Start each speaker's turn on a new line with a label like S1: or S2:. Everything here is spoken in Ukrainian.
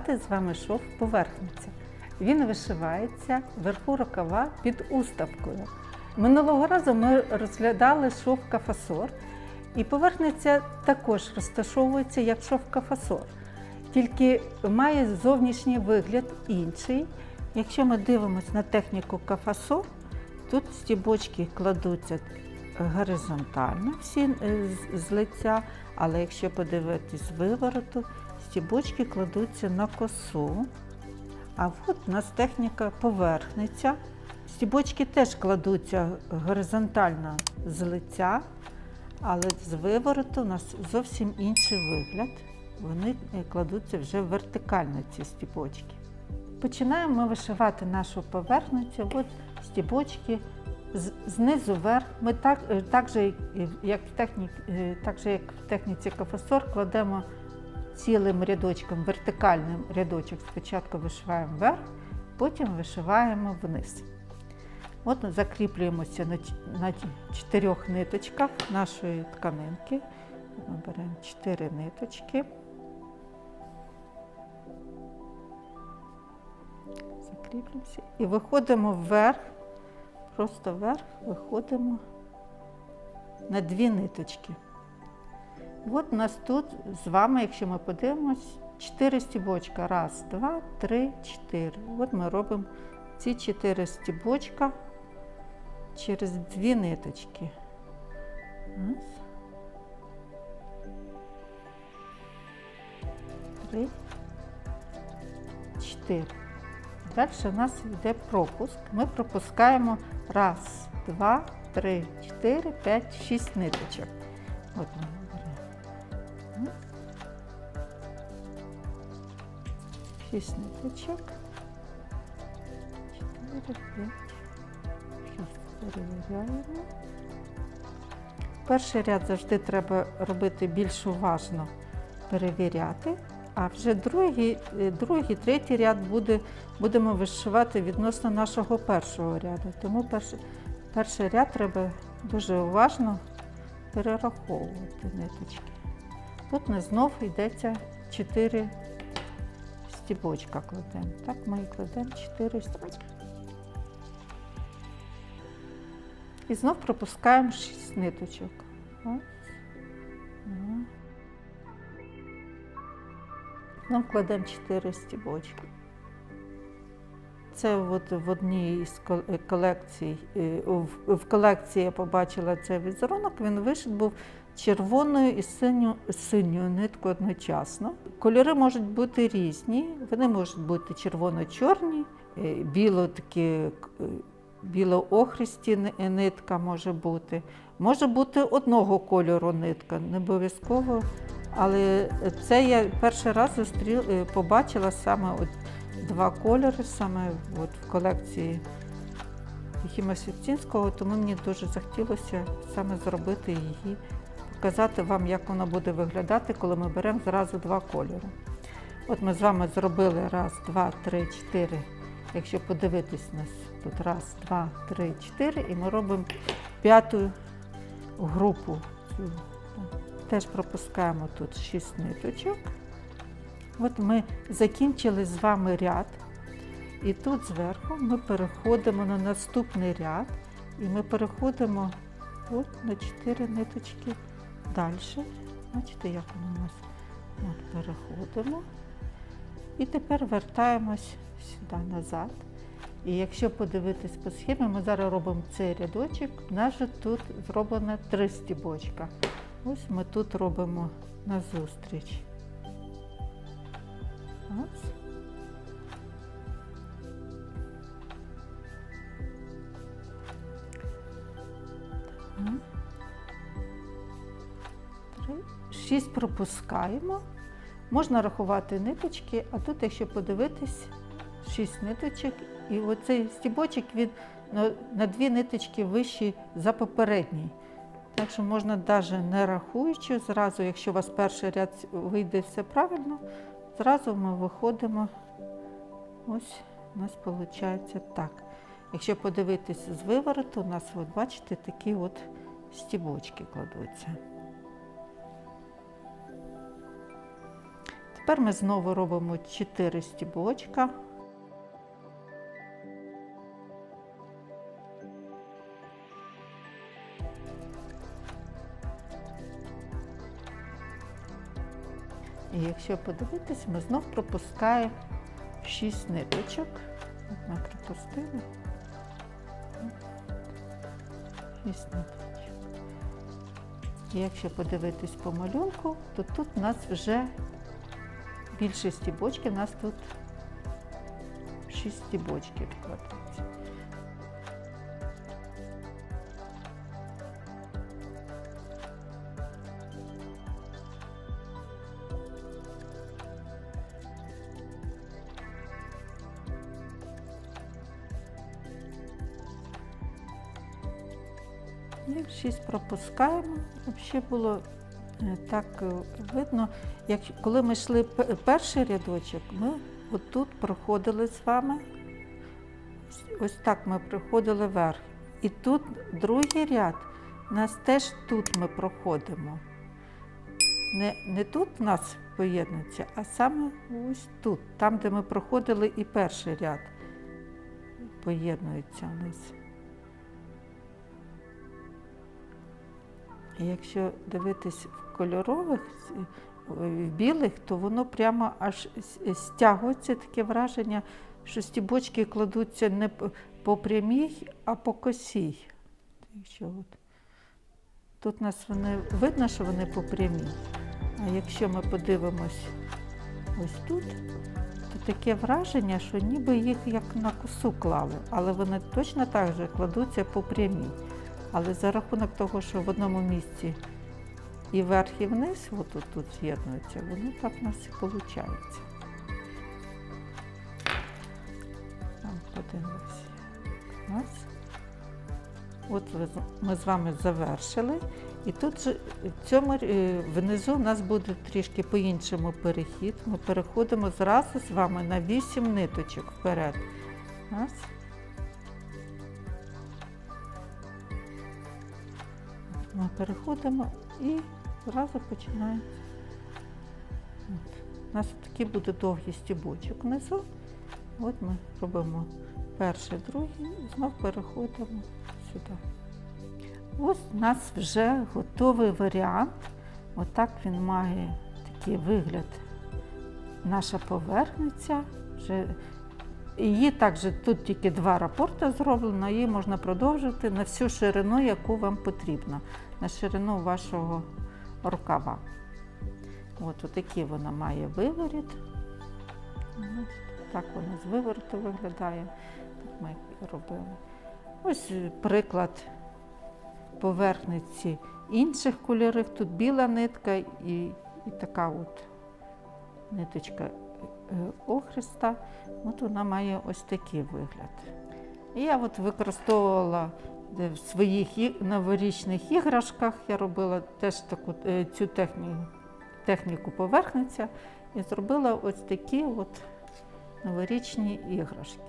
S1: показати з вами шов поверхниця. Він вишивається вверху рукава під уставкою. Минулого разу ми розглядали шов кафасор, і поверхниця також розташовується як шов кафасор, тільки має зовнішній вигляд інший. Якщо ми дивимося на техніку кафасор, тут стібочки кладуться горизонтально всі е, з лиця, але якщо подивитись з вивороту, стібочки кладуться на косу. А от у нас техніка поверхниця. Стібочки теж кладуться горизонтально з лиця, але з вивороту у нас зовсім інший вигляд. Вони е, кладуться вже вертикально, ці стібочки. Починаємо ми вишивати нашу поверхницю. От стібочки знизу вверх. Ми так, е, так, же, як в техні, е, так же, як в техніці кафасор, кладемо цілим рядочком, вертикальним рядочок. Спочатку вишиваємо вверх, потім вишиваємо вниз. От закріплюємося на, чотирьох ниточках нашої тканинки. Ми беремо чотири ниточки. Закріплюємося і виходимо вверх, просто вверх виходимо на дві ниточки. От у нас тут з вами, якщо ми подивимось, чотири стібочка. Раз, два, три, чотири. От ми робимо ці чотири стібочка через дві ниточки. Раз. Три. Чотири. Далі у нас йде пропуск. Ми пропускаємо раз, два, три, чотири, п'ять, шість ниточок. От Шість ниточок. Чотири, п'ять, шість. Перевіряємо. Перший ряд завжди треба робити більш уважно перевіряти, а вже другий, е, другий третій ряд буде, будемо вишивати відносно нашого першого ряду. Тому перший, перший ряд треба дуже уважно перераховувати ниточки. Тут не знов йдеться 4 стібочка кладемо. Так, ми і кладемо 4 стібочка. І знов пропускаємо 6 ниточок. Ось. Кладемо 4 стібочки. Це от в одній із е, колекцій, е, в колекції я побачила цей візерунок, він вишит був червоною і синю, синьою ниткою одночасно. Кольори можуть бути різні, вони можуть бути червоно-чорні, е, біло такі е, біло-охристі нитка може бути. Може бути одного кольору нитка, не обов'язково. Але це я перший раз зустріл, е, побачила саме от два кольори, саме от в колекції Єхіма Світцінського, тому мені дуже захотілося саме зробити її, показати вам, як вона буде виглядати, коли ми беремо зразу два кольори. От ми з вами зробили раз, два, три, чотири. Якщо подивитись нас тут раз, два, три, чотири, і ми робимо п'яту групу. Теж пропускаємо тут шість ниточок. От ми закінчили з вами ряд. І тут зверху ми переходимо на наступний ряд. І ми переходимо от на 4 ниточки далі. Бачите, як воно у нас от переходимо. І тепер вертаємось сюди назад. І якщо подивитись по схемі, ми зараз робимо цей рядочок. У нас же тут зроблено три стібочка. Ось ми тут робимо назустріч. Ось. 6 пропускаємо. Можна рахувати ниточки, а тут, якщо подивитись, 6 ниточок. І оцей стібочок він на дві ниточки вищий за попередній. Так що можна навіть не рахуючи, зразу, якщо у вас перший ряд вийде все правильно, зразу ми виходимо. Ось у нас виходить так. Якщо подивитись з вивороту, у нас, от бачите, такі от стібочки кладуться. Тепер ми знову робимо 4 стібочка. І якщо подивитись, ми знов пропускаємо 6 ниточок. Ми пропустили. 6 ниточок. І якщо подивитись по малюнку, то тут у нас вже більше стібочків, у нас тут 6 стібочків кладеться. І 6 пропускаємо. Взагалі було так е, видно, як коли ми йшли перший рядочок, ми отут проходили з вами. Ось- так ми проходили вверх. І тут другий ряд, нас теж тут ми проходимо. Не, не тут у нас поєднується, а саме ось тут, там, де ми проходили і перший ряд поєднується у нас. Якщо дивитись в кольорових, в білих, то воно прямо аж стягується таке враження, що стібочки кладуться не по прямій, а по косій. Якщо от. Тут нас вони видно, що вони по прямій. А якщо ми подивимось ось тут, то таке враження, що ніби їх як на косу клали, але вони точно так же кладуться по прямій. Але за рахунок того, що в одному місці і вверх, і вниз, отут тут з'єднуються, воно так у нас і виходить. Там подивимося. Ось. От ми з вами завершили. І тут же в цьому е, внизу у нас буде трішки по-іншому перехід. Ми переходимо зразу з вами на 8 ниточок вперед. Раз. Ми переходимо і одразу починаємо. От. У нас такий буде довгий стібочок внизу. От ми робимо перший, другий і знов переходимо сюди. Ось у нас вже готовий варіант. Отак він має такий вигляд. Наша поверхниця. Вже Її також тут тільки два рапорти зроблено, її можна продовжити на всю ширину, яку вам потрібно, на ширину вашого рукава. От отакий вона має виворіт. Так вона з вивороту виглядає. Так ми робили. Ось приклад поверхниці інших кольорів. Тут біла нитка і, і така от ниточка е, охриста. От вона має ось такий вигляд. І я от використовувала в своїх новорічних іграшках я робила теж таку е, цю техніку техніку поверхниця і зробила ось такі от новорічні іграшки.